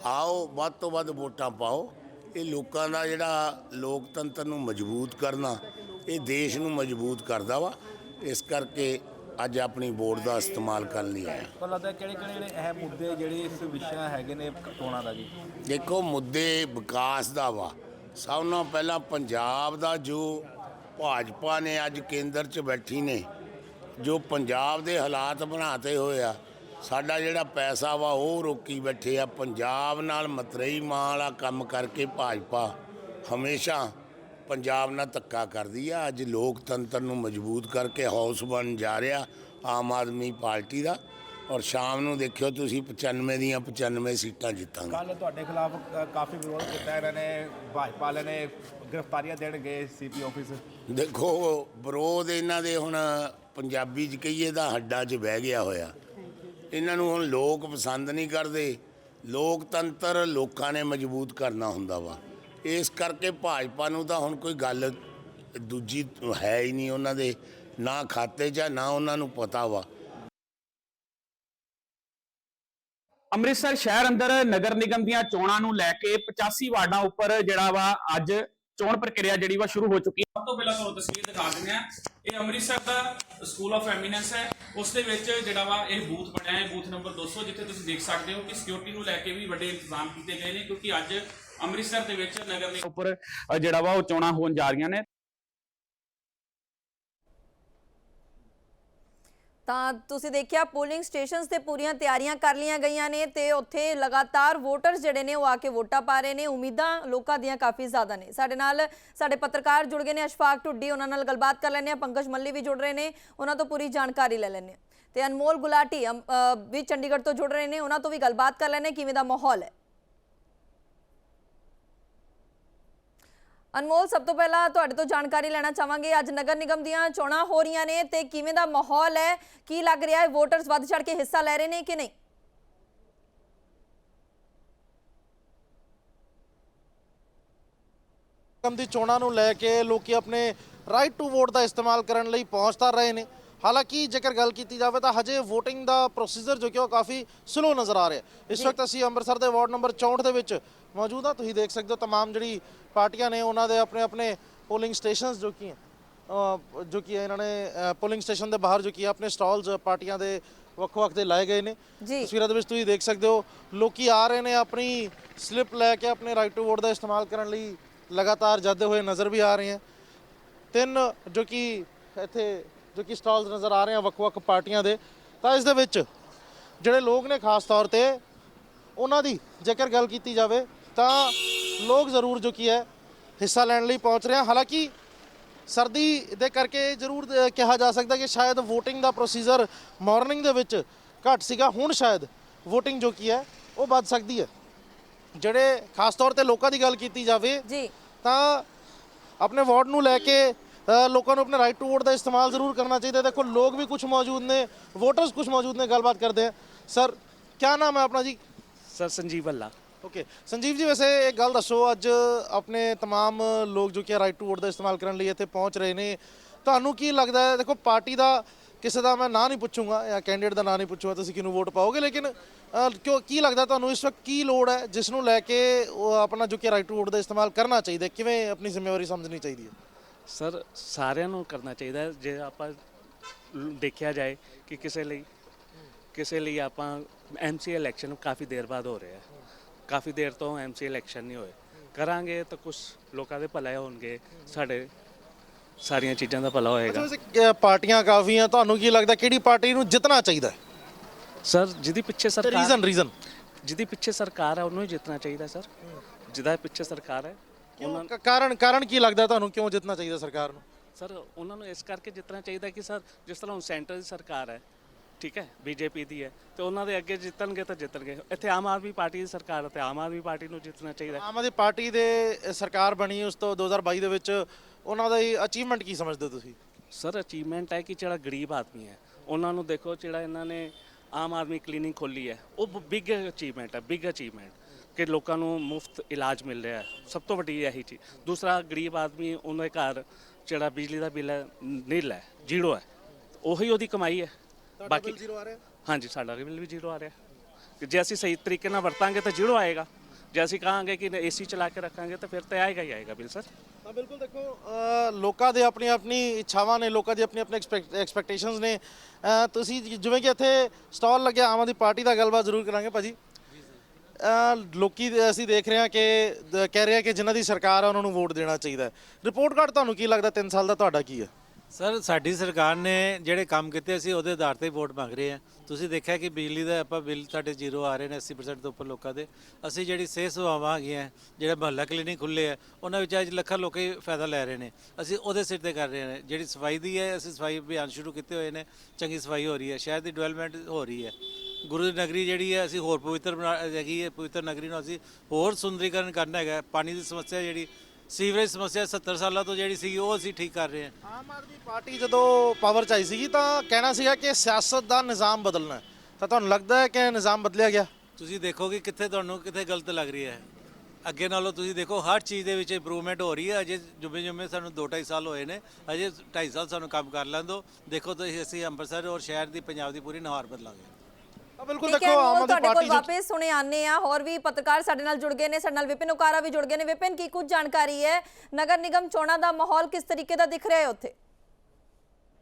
ਆਓ ਵੱਧ ਤੋਂ ਵੱਧ ਵੋਟਾਂ ਪਾਓ। ਇਹ ਲੋਕਾਂ ਦਾ ਜਿਹੜਾ ਲੋਕਤੰਤਰ ਨੂੰ ਮਜ਼ਬੂਤ ਕਰਨਾ ਇਹ ਦੇਸ਼ ਨੂੰ ਮਜ਼ਬੂਤ ਕਰਦਾ ਵਾ ਇਸ ਕਰਕੇ ਅੱਜ ਆਪਣੀ ਵੋਟ ਦਾ ਇਸਤੇਮਾਲ ਕਰਨ ਲਈ ਆਇਆ। ਤੁਹਾਨੂੰ ਲੱਗਦਾ ਕਿਹੜੇ ਕਿਹੜੇ ਨੇ ਇਹ ਮੁੱਦੇ ਜਿਹੜੇ ਇਸ ਵਿਸ਼ਾ ਹੈਗੇ ਨੇ ਚੋਣਾਂ ਦਾ ਜੀ? ਦੇਖੋ ਮੁੱਦੇ ਵਿਕਾਸ ਦਾ ਵਾ। ਸਭ ਨਾਲੋਂ ਪਹਿਲਾਂ ਪੰਜਾਬ ਦਾ ਜੋ ਭਾਜਪਾ ਨੇ ਅੱਜ ਕੇਂਦਰ 'ਚ ਬੈਠੀ ਨੇ, ਜੋ ਪੰਜਾਬ ਦੇ ਹਾਲਾਤ ਬਣਾਤੇ ਹੋਏ ਆ, ਸਾਡਾ ਜਿਹੜਾ ਪੈਸਾ ਵਾ ਉਹ ਰੋਕੀ ਬੈਠੇ ਆ, ਪੰਜਾਬ ਨਾਲ ਮਤਰੇਈ ਮਾਂ ਵਾਲਾ ਕੰਮ ਕਰਕੇ ਭਾਜਪਾ ਹਮੇਸ਼ਾ ਪੰਜਾਬ ਨਾਲ ਧੱਕਾ ਕਰਦੀ ਆ, ਅੱਜ ਲੋਕਤੰਤਰ ਨੂੰ ਮਜ਼ਬੂਤ ਕਰਕੇ ਹਾਊਸ ਬਣ ਜਾ ਰਿਹਾ ਆਮ ਆਦਮੀ ਪਾਰਟੀ ਦਾ। ਔਰ ਸ਼ਾਮ ਨੂੰ ਦੇਖਿਓ ਤੁਸੀਂ 95 ਦੀਆਂ 95 ਸੀਟਾਂ ਜਿੱਤਾਂਗੇ। ਕੱਲ ਤੁਹਾਡੇ ਖਿਲਾਫ ਅ, ਕਾਫੀ ਵਿਰੋਧ ਕੀਤਾ ਇਹਨਾਂ ਨੇ। ਭਾਜਪਾ ਵਾਲੇ ਨੇ ਗ੍ਰਿਫਤਾਰੀਆਂ ਦੇਣ ਗਏ ਸੀਪੀ ਆਫਿਸ। ਦੇਖੋ ਵਿਰੋਧ ਇਹਨਾਂ ਦੇ ਹੁਣ ਪੰਜਾਬੀ 'ਚ ਕਹੀਏ ਤਾਂ ਹੱਡਾਂ 'ਚ ਬਹਿ ਗਿਆ ਹੋਇਆ। ਇਹਨਾਂ ਨੂੰ ਹੁਣ ਲੋਕ ਪਸੰਦ ਨਹੀਂ ਕਰਦੇ। ਲੋਕਤੰਤਰ ਲੋਕਾਂ ਨੇ ਮਜ਼ਬੂਤ ਕਰਨਾ ਹੁੰਦਾ ਵਾ। ਇਸ ਕਰਕੇ ਭਾਜਪਾ ਨੂੰ ਤਾਂ ਹੁਣ ਕੋਈ ਗੱਲ ਦੂਜੀ ਹੈ ਹੀ ਨਹੀਂ ਉਹਨਾਂ ਦੇ। ਨਾ ਖਾਤੇ 'ਚ ਆ, ਨਾ ਉਹਨਾਂ ਨੂੰ ਪਤਾ ਵਾ। ਅੰਮ੍ਰਿਤਸਰ ਸ਼ਹਿਰ ਅੰਦਰ ਨਗਰ ਨਿਗਮ ਦੀਆਂ ਚੋਣਾਂ ਨੂੰ ਲੈ ਕੇ 85 ਵਾਰਡਾਂ ਉੱਪਰ ਜਿਹੜਾ ਵਾ ਅੱਜ ਚੋਣ ਪ੍ਰਕਿਰਿਆ ਜਿਹੜੀ ਵਾ ਸ਼ੁਰੂ ਹੋ ਚੁੱਕੀ ਹੈ। ਸਭ ਤੋਂ ਪਹਿਲਾਂ ਤੁਹਾਨੂੰ ਤਸਵੀਰ ਦਿਖਾ ਦਿੰਦੇ ਆ ਇਹ ਅੰਮ੍ਰਿਤਸਰ ਦਾ ਸਕੂਲ ਆਫ ਐਮੀਨੈਂਸ ਹੈ। ਉਸ ਦੇ ਵਿੱਚ ਜਿਹੜਾ ਵਾ ਇਹ ਬੂਥ ਬਣਿਆ ਹੈ ਬੂਥ ਨੰਬਰ 200 ਜਿੱਥੇ ਤੁਸੀਂ ਦੇਖ ਸਕਦੇ ਹੋ ਕਿ ਸਿਕਿਉਰਿਟੀ ਨੂੰ ਲੈ ਕੇ ਵੀ ਵੱਡੇ ਇੰਤਜ਼ਾਮ ਕੀਤੇ ਗਏ ਨੇ ਕਿਉਂਕਿ ਅੱਜ ਅੰਮ੍ਰਿਤਸਰ ਦੇ ਵਿੱਚ ਨਗਰ ਨਿਗਮ ਉੱਪਰ ਜਿਹੜਾ ਵਾ ਉਹ ਚੋਣਾਂ ਹੋਣ ਜਾ ਰਹੀਆਂ ਨੇ। ਤਾਂ ਤੁਸੀਂ ਦੇਖਿਆ ਪੋਲਿੰਗ ਸਟੇਸ਼ਨਸ ਤੇ ਪੂਰੀਆਂ ਤਿਆਰੀਆਂ ਕਰ ਲਈਆਂ ਗਈਆਂ ਨੇ ਤੇ ਉੱਥੇ ਲਗਾਤਾਰ ਵੋਟਰਸ ਜਿਹੜੇ ਨੇ ਉਹ ਆ ਕੇ ਵੋਟਾਂ ਪਾ ਰਹੇ ਨੇ। ਉਮੀਦਾਂ ਲੋਕਾਂ ਦੀਆਂ ਕਾਫੀ ਜ਼ਿਆਦਾ ਨੇ। ਸਾਡੇ ਨਾਲ ਸਾਡੇ ਪੱਤਰਕਾਰ ਜੁੜ ਗਏ ਨੇ ਅਸ਼ਫਾਕ ਢੁੱਡੀ ਉਹਨਾਂ ਨਾਲ ਗੱਲਬਾਤ ਕਰ ਲੈਣੇ ਆ ਪੰਕਜ ਮੱਲੀ ਵੀ ਜੁੜ ਰਹੇ ਨੇ ਉਹਨਾਂ ਤੋਂ ਪੂਰੀ ਜਾਣਕਾਰੀ ਲੈ ਲੈਣੇ ਆ ਤੇ ਅਨਮੋਲ ਗੁਲਾਟੀ ਅਮ, ਵੀ ਚੰਡੀਗੜ੍ਹ ਤੋਂ ਜੁੜ ਰਹੇ ਨੇ ਉਹਨਾਂ ਤੋਂ ਵੀ ਗੱਲਬਾਤ ਕਰ ਲੈਣੇ ਕਿਵੇਂ ਦਾ ਮਾਹੌਲ ਹੈ? ਅਨਮੋਲ ਸਭ ਤੋਂ ਪਹਿਲਾਂ ਤੁਹਾਡੇ ਤੋਂ ਜਾਣਕਾਰੀ ਲੈਣਾ ਚਾਹਾਂਗੇ। ਅੱਜ ਨਗਰ ਨਿਗਮ ਦੀਆਂ ਚੋਣਾਂ ਹੋ ਰਹੀਆਂ ਨੇ ਤੇ ਕਿਵੇਂ ਦਾ ਮਾਹੌਲ ਹੈ? ਕੀ ਲੱਗ ਰਿਹਾ ਹੈ? ਵੋਟਰਸ ਵੱਧ ਚੜ ਕੇ ਹਿੱਸਾ ਲੈ ਰਹੇ ਨੇ ਕਿ ਨਹੀਂ? ਨਿਗਮ ਦੀ ਚੋਣਾਂ ਨੂੰ ਲੈ ਕੇ ਲੋਕੀ ਆਪਣੇ ਰਾਈਟ ਟੂ ਵੋਟ ਦਾ ਇਸਤੇਮਾਲ ਕਰਨ ਲਈ ਪਹੁੰਚ ਤਾਂ ਰਹੇ ਨੇ। ਹਾਲਾਂਕਿ ਜੇਕਰ ਗੱਲ ਕੀਤੀ ਜਾਵੇ ਤਾਂ ਹਜੇ VOTING ਦਾ ਪ੍ਰੋਸੀਜਰ ਜੋ ਕਿ ਉਹ ਕਾਫੀ ਸਲੋ ਨਜ਼ਰ ਆ ਰਿਹਾ ਇਸ ਵਕਤ ਅਸੀਂ ਅੰਮ੍ਰਿਤਸਰ ਦੇ ਵਾਰਡ ਨੰਬਰ 64 ਦੇ ਵਿੱਚ ਮੌਜੂਦ ਹਾਂ ਤੁਸੀਂ ਦੇਖ ਸਕਦੇ ਹੋ तमाम ਜਿਹੜੀ ਪਾਰਟੀਆਂ ਨੇ ਉਹਨਾਂ ਦੇ ਆਪਣੇ ਆਪਣੇ ਪੋਲਿੰਗ ਸਟੇਸ਼ਨਸ ਜੋ ਕੀ ਹੈ ਅ, ਜੋ ਕੀ ਹੈ ਇਹਨਾਂ ਨੇ ਪੋਲਿੰਗ ਸਟੇਸ਼ਨ ਦੇ ਬਾਹਰ ਜੋ ਕੀ ਹੈ ਆਪਣੇ ਸਟਾਲਸ ਪਾਰਟੀਆਂ ਦੇ ਵੱਖ-ਵੱਖ ਦੇ ਲਾਏ ਗਏ ਨੇ ਜੀ। ਤਸਵੀਰਾਂ ਦੇ ਵਿੱਚ ਤੁਸੀਂ ਦੇਖ ਸਕਦੇ ਹੋ ਲੋਕੀ ਆ ਰਹੇ ਨੇ ਆਪਣੀ ਸਲਿੱਪ ਲੈ ਕੇ ਆਪਣੇ ਰਾਈਟ ਟੂ ਵੋਟ ਦਾ ਇਸਤੇਮਾਲ ਕਰਨ ਲਈ ਲਗਾਤਾਰ ਜਾਂਦੇ ਹੋਏ ਨਜ਼ਰ ਵੀ ਆ ਰਹੇ ਹਨ ਤਿੰਨ ਜੋ ਕਿ ਇੱਥੇ ਜੋ ਕਿ ਸਟਾਲਸ ਨਜ਼ਰ ਆ ਰਹੇ ਆ ਵੱਖ-ਵੱਖ ਪਾਰਟੀਆਂ ਦੇ ਤਾਂ ਇਸ ਦੇ ਵਿੱਚ ਜਿਹੜੇ ਲੋਕ ਨੇ ਖਾਸ ਤੌਰ ਤੇ ਉਹਨਾਂ ਦੀ ਜੇਕਰ ਗੱਲ ਕੀਤੀ ਜਾਵੇ ਤਾਂ ਲੋਕ ਜ਼ਰੂਰ ਜੋ ਕੀ ਹੈ ਹਿੱਸਾ ਲੈਣ ਲਈ ਪਹੁੰਚ ਰਹੇ ਹਨ ਹਾਲਾਂਕਿ ਸਰਦੀ ਦੇ ਕਰਕੇ ਜ਼ਰੂਰ ਕਿਹਾ ਜਾ ਸਕਦਾ ਕਿ ਸ਼ਾਇਦ VOTING ਦਾ ਪ੍ਰੋਸੀਜਰ ਮਾਰਨਿੰਗ ਦੇ ਵਿੱਚ ਘੱਟ ਸੀਗਾ। ਹੁਣ ਸ਼ਾਇਦ VOTING ਜੋ ਕੀ ਹੈ ਉਹ ਵੱਧ ਸਕਦੀ ਹੈ। ਜਿਹੜੇ ਖਾਸ ਤੌਰ ਤੇ ਲੋਕਾਂ ਦੀ ਗੱਲ ਕੀਤੀ ਜਾਵੇ ਜੀ। ਤਾਂ ਆਪਣੇ ਵਾਰਡ ਨੂੰ ਲੈ ਕੇ ਲੋਕਾਂ ਨੂੰ ਆਪਣੇ ਰਾਈਟ ਟੂ ਵੋਟ ਦਾ ਇਸਤੇਮਾਲ ਜ਼ਰੂਰ ਕਰਨਾ ਚਾਹੀਦਾ। ਦੇਖੋ ਲੋਕ ਵੀ ਕੁਝ ਮੌਜੂਦ ਨੇ ਵੋਟਰਸ ਕੁਝ ਮੌਜੂਦ ਨੇ ਗੱਲਬਾਤ ਕਰਦੇ हैं ਸਰ ਕੀ ਨਾਮ ਹੈ ਆਪਣਾ ਜੀ? ਸਰ ਸੰਜੀਵ ਭੱਲਾ ਓਕੇ ਸੰਜੀਵ ਜੀ ਵੈਸੇ ਇੱਕ ਗੱਲ ਦੱਸੋ ਅੱਜ ਆਪਣੇ तमाम ਲੋਕ ਜੋ ਕਿ ਰਾਈਟ ਟੂ ਵੋਟ ਦਾ ਇਸਤੇਮਾਲ ਕਰਨ ਲਈ ਇੱਥੇ ਪਹੁੰਚ ਰਹੇ ਨੇ ਤੁਹਾਨੂੰ ਕੀ ਲੱਗਦਾ ਹੈ ਦੇਖੋ ਪਾਰਟੀ ਦਾ ਕਿਸੇ ਦਾ ਮੈਂ ਨਾਂ ਨਹੀਂ ਪੁੱਛੂੰਗਾ ਜਾਂ ਕੈਂਡੀਡੇਟ ਦਾ ਨਾਂ ਨਹੀਂ ਪੁੱਛੂੰਗਾ ਤੁਸੀਂ ਕਿਹਨੂੰ ਵੋਟ ਪਾਓਗੇ ਲੇਕਿਨ ਅ, ਕਿਉਂ ਕੀ ਲੱਗਦਾ ਤੁਹਾਨੂੰ ਇਸ ਵਕਤ ਕੀ ਲੋੜ ਹੈ ਜਿਸ ਨੂੰ ਲੈ ਕੇ ਉਹ ਆਪਣਾ ਜੋ ਕਿ ਰਾਈਟ ਟੂ ਵੋਟ ਦਾ ਇਸਤੇਮਾਲ ਕਰਨਾ ਚਾਹੀਦਾ ਹੈ? ਕਿਵੇਂ ਆਪਣੀ ਜ਼ਿੰਮੇਵਾਰੀ ਸਮਝਣੀ ਚਾਹੀਦੀ ਹੈ ਸਰ ਸਾਰਿਆਂ ਨੂੰ ਕਰਨਾ ਚਾਹੀਦਾ ਹੈ। ਜੇ ਆਪਾਂ ਲ- ਦੇਖਿਆ ਜਾਏ ਕਿ ਕਿਸੇ ਲਈ ਕਿਸੇ ਲਈ ਆਪਾਂ ਐਮਸੀ ਇਲੈਕਸ਼ਨ ਕਾਫੀ ਦੇਰ ਬਾਅਦ ਹੋ ਰਿਹਾ ਹੈ ਕਾਫੀ ਦੇਰ ਤੋਂ ਐਮਸੀ ਇਲੈਕਸ਼ਨ ਨਹੀਂ ਹੋਏ ਕਰਾਂਗੇ ਤਾਂ ਕੁਝ ਲੋਕਾਂ ਦੇ ਭਲੇ ਹੋਣਗੇ ਸਾਡੇ ਸਾਰੀਆਂ ਚੀਜ਼ਾਂ ਦਾ ਭਲਾ ਹੋਏਗਾ ਵੈਸੇ ਅ, ਪਾਰਟੀਆਂ ਕਾਫੀ ਆ ਤੁਹਾਨੂੰ ਕੀ ਲੱਗਦਾ ਕਿਹੜੀ ਪਾਰਟੀ ਨੂੰ ਜਿੱਤਣਾ ਚਾਹੀਦਾ ਸਰ ਜਿਹਦੀ ਪਿੱਛੇ ਸਰਕਾਰ ਰੀਜ਼ਨ ਰੀਜ਼ਨ ਜਿਹਦੀ ਪਿੱਛੇ ਸਰਕਾਰ ਹੈ ਉਹਨੂੰ ਹੀ ਜਿੱਤਣਾ ਚਾਹੀਦਾ ਸਰ ਜਿਹਦਾ ਪਿੱਛੇ ਸਰਕਾਰ ਹੈ ਉਹਨਾਂ ਕਾਰਨ ਕਾਰਨ ਕੀ ਲੱਗਦਾ ਤੁਹਾਨੂੰ ਕਿਉਂ ਜਿੱਤਣਾ ਚਾਹੀਦਾ ਸਰਕਾਰ ਨੂੰ ਸਰ ਉਹਨਾਂ ਨੂੰ ਇਸ ਕਰਕੇ ਜਿੱਤਣਾ ਚਾਹੀਦਾ ਕਿ ਸਰ ਜਿਸ ਤਰ੍ਹਾਂ ਹੁਣ ਸੈਂਟਰ ਦੀ ਸਰਕਾਰ ਹੈ ਠੀਕ ਹੈ ਬੀਜੇਪੀ ਦੀ ਹੈ ਤੇ ਉਹਨਾਂ ਦੇ ਅੱਗੇ ਜਿੱਤਣਗੇ ਤਾਂ ਜਿੱਤਣਗੇ। ਇੱਥੇ ਆਮ ਆਦਮੀ ਪਾਰਟੀ ਦੀ ਸਰਕਾਰ ਹੈ ਤੇ ਆਮ ਆਦਮੀ ਪਾਰਟੀ ਨੂੰ ਜਿੱਤਣਾ ਚਾਹੀਦਾ ਆਮ ਆਦਮੀ ਪਾਰਟੀ ਦੇ ਸਰਕਾਰ ਬਣੀ ਉਸ ਤੋਂ 2022 ਦੇ ਵਿੱਚ ਉਹਨਾਂ ਦਾ ਅਚੀਵਮੈਂਟ ਕੀ ਸਮਝਦੇ ਹੋ ਤੁਸੀਂ? ਸਰ ਅਚੀਵਮੈਂਟ ਹੈ ਕਿ ਜਿਹੜਾ ਗਰੀਬ ਆਦਮੀ ਹੈ ਉਹਨਾਂ ਨੂੰ ਦੇਖੋ ਜਿਹੜਾ ਇਹਨਾਂ ਨੇ ਆਮ ਆਦਮੀ ਕਲੀਨਿਕ ਖੋਲੀ ਹੈ ਉਹ ਬਿਗ ਅਚੀਵਮੈਂਟ ਹੈ ਬਿਗ ਅਚੀਵਮੈਂਟ ਕਿ ਲੋਕਾਂ ਨੂੰ ਮੁਫਤ ਇਲਾਜ ਮਿਲ ਰਿਹਾ ਹੈ ਸਭ ਤੋਂ ਵੱਡੀ ਇਹੀ ਚੀਜ਼। ਦੂਸਰਾ ਗਰੀਬ ਆਦਮੀ ਉਹਨਾਂ ਦੇ ਘਰ ਜਿਹੜਾ ਬਿਜਲੀ ਦਾ ਬਿੱਲ ਹੈ ਨੀਲ ਹੈ ਜ਼ੀਰੋ ਹੈ ਉਹੀ ਉਹਦੀ ਕਮਾਈ ਹੈ। ਬਾਕੀ ਜ਼ੀਰੋ ਆ ਰਿਹਾ? ਹਾਂਜੀ ਸਾਡਾ ਬਿੱਲ ਵੀ ਜ਼ੀਰੋ ਆ ਰਿਹਾ। ਜੇ ਅਸੀਂ ਸਹੀ ਤਰੀਕੇ ਨਾਲ ਵਰਤਾਂਗੇ ਤਾਂ ਜ਼ੀਰੋ ਆਏਗਾ। ਜੇ ਅਸੀਂ ਕਹਾਂਗੇ ਕਿ ਏਸੀ ਚਲਾ ਕੇ ਰੱਖਾਂਗੇ ਤਾਂ ਫਿਰ ਤਾਂ ਆਏਗਾ ਹੀ ਆਏਗਾ ਬਿੱਲ ਸਰ। ਤਾਂ ਬਿਲਕੁਲ ਦੇਖੋ ਅ, ਲੋਕਾਂ ਦੇ ਆਪਣੀ ਆਪਣੀ ਇੱਛਾਵਾਂ ਨੇ ਲੋਕਾਂ ਦੀ ਆਪਣੀ ਆਪਣੀ ਐਕਸਪੈਕਟੇਸ਼ਨਸ ਨੇ। ਅ, ਤੁਸੀਂ ਜ- ਜਿਵੇਂ ਕਿ ਇੱਥੇ ਸਟਾਲ ਲੱਗਿਆ ਆਮ ਆਦਮੀ ਪਾਰਟੀ ਦਾ ਗੱਲਬਾਤ ਜ਼ਰੂਰ ਕਰਾਂਗੇ ਭਾਜੀ। ਅ, ਲੋਕੀ ਦੇ- ਅਸੀਂ ਦੇਖ ਰਹੇ ਹਾਂ ਕਿ ਦ- ਕਹਿ ਰਹੇ ਆ ਕਿ ਜਿਨ੍ਹਾਂ ਦੀ ਸਰਕਾਰ ਹੈ ਉਹਨਾਂ ਨੂੰ ਵੋਟ ਦੇਣਾ ਚਾਹੀਦਾ ਹੈ। ਰਿਪੋਰਟ ਕਾਰਡ ਤੁਹਾਨੂੰ ਕੀ ਲੱਗਦਾ 3 ਸਾਲ ਦਾ ਤੁਹਾਡਾ ਕੀ ਹੈ? ਸਰ, ਸਾਡੀ ਸਰਕਾਰ ਨੇ ਜਿਹੜੇ ਕੰਮ ਕੀਤੇ ਅਸੀਂ ਉਹਦੇ ਆਧਾਰ ਤੇ ਵੋਟ ਮੰਗ ਰਹੇ ਹਾਂ ਤੁਸੀਂ ਦੇਖਿਆ ਕਿ ਬਿਜਲੀ ਦਾ ਆਪਾਂ ਬਿੱਲ ਸਾਡੇ ਜ਼ੀਰੋ ਆ ਰਹੇ ਨੇ 80% ਤੋਂ ਉੱਪਰ ਲੋਕਾਂ ਦੇ। ਅਸੀਂ ਜਿਹੜੀ ਸਿਹਤ ਸੇਵਾਵਾਂ ਹੈਗੀਆਂ, ਜਿਹੜੇ ਮਹੱਲਾ ਕਲੀਨਿਕ ਖੁੱਲੇ ਆ, ਉਹਨਾਂ ਵਿੱਚ ਅੱਜ ਲੱਖਾਂ ਲੋਕੀ ਫਾਇਦਾ ਲੈ ਰਹੇ ਨੇ। ਅਸੀਂ ਉਹਦੇ ਸਿਰ ਤੇ ਕਰ ਰਹੇ ਨੇ ਜਿਹੜੀ ਸਫ਼ਾਈ ਦੀ ਹੈ, ਅਸੀਂ ਸਫ਼ਾਈ ਅਭਿਆਨ ਸ਼ੁਰੂ ਕੀਤੇ ਹੋਏ ਨੇ, ਚੰਗੀ ਸਫ਼ਾਈ ਹੋ ਰਹੀ ਹੈ, ਸ਼ਹਿਰ ਦੀ ਡਿਵੈਲਪਮੈਂਟ ਹੋ ਰਹੀ ਹੈ। ਗੁਰੂ ਦੀ ਨਗਰੀ ਜਿਹੜੀ ਹੈ, ਅਸੀਂ ਹੋਰ ਪਵਿੱਤਰ ਬਣਾ ਹੈਗੀ ਹੈ, ਪਵਿੱਤਰ ਨਗਰੀ ਨੂੰ ਅਸੀਂ ਹੋਰ ਸੁੰਦਰੀਕਰਨ ਕਰਨਾ ਹੈਗਾ। ਪਾਣੀ ਦੀ ਸਮੱਸਿਆ ਜਿਹੜੀ ਸੀਵਰੇਜ ਸਮੱਸਿਆ 70 ਸਾਲਾਂ ਤੋਂ ਜਿਹੜੀ ਸੀ ਉਹ ਅਸੀਂ ਠੀਕ ਕਰ ਰਹੇ ਹਾਂ। ਆਮ ਆਦਮੀ ਪਾਰਟੀ ਜਦੋਂ ਪਾਵਰ 'ਚ ਆਈ ਸੀਗੀ ਤਾਂ ਕਹਿਣਾ ਸੀਗਾ ਕਿ ਸਿਆਸਤ ਦਾ ਨਿਜ਼ਾਮ ਬਦਲਣਾ ਹੈ। ਤਾਂ ਤੁਹਾਨੂੰ ਲੱਗਦਾ ਹੈ ਕਿ ਨਿਜ਼ਾਮ ਬਦਲਿਆ ਗਿਆ? ਤੁਸੀਂ ਦੇਖੋਗੇ ਕਿੱਥੇ ਤੁਹਾਨੂੰ ਕਿੱਥੇ ਗਲਤ ਲੱਗ ਰਹੀ ਹੈ। ਅੱਗੇ ਨਾਲੋਂ ਤੁਸੀਂ ਦੇਖੋ ਹਰ ਚੀਜ਼ ਦੇ ਵਿੱਚ ਇੰਪਰੂਵਮੈਂਟ ਹੋ ਰਹੀ ਹੈ। ਅਜੇ ਜੁਮੇ ਜੁਮੇ ਸਾਨੂੰ 2.5 ਸਾਲ ਹੋਏ ਨੇ। ਅਜੇ 2.5 ਸਾਲ ਸਾਨੂੰ ਕੰਮ ਕਰ ਲੈਣ ਦਿਓ। ਦੇਖੋ ਤੁਸੀਂ ਅਸੀਂ ਅੰਮ੍ਰਿਤਸਰ ਔਰ ਸ਼ਹਿਰ ਦੀ ਪੰਜਾਬ ਦੀ ਪੂਰੀ ਨੁਹਾਰ ਬਦਲਾਂਗੇ। ਬਿਲਕੁਲ ਦੇਖੋ ਆਮ ਆਦਮੀ ਤੁਹਾਡੇ ਕੋਲ ਪਾਰਟੀ ਵਾਪਸ ਹੁਣੇ ਆਨੇ ਆ ਹੋਰ ਵੀ ਪੱਤਰਕਾਰ ਸਾਡੇ ਨਾਲ ਜੁੜ ਗਏ ਨੇ ਸਾਡੇ ਨਾਲ ਵਿਪਿਨ ਉਕਾਰਾ ਵੀ ਜੁੜ ਗਏ ਨੇ। ਵਿਪਿਨ ਕੀ ਕੁਝ ਜਾਣਕਾਰੀ ਹੈ? ਨਗਰ ਨਿਗਮ ਚੋਣਾਂ ਦਾ ਮਾਹੌਲ ਕਿਸ ਤਰੀਕੇ ਦਾ ਦਿਖ ਰਿਹਾ ਹੈ ਉੱਥੇ?